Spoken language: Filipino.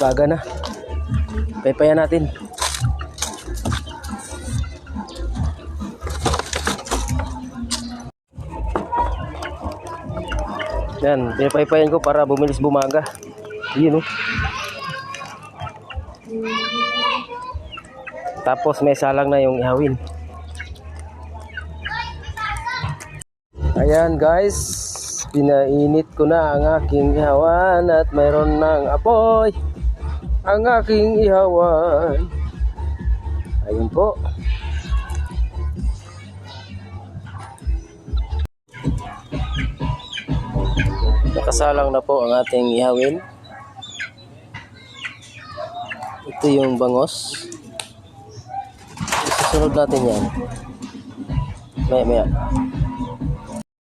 Baga na. Paypayan natin. Yan, pinapaypayan ko para bumilis bumaga. Yun oh. Tapos may salang na yung ihawin. Ayan guys, pinainit ko na ang aking ihawan at mayroon ng apoy ang aking ihawan. Ayun po. Nakasalang na po ang ating ihawin. Ito yung bangos. Susunod natin yan. Maya maya.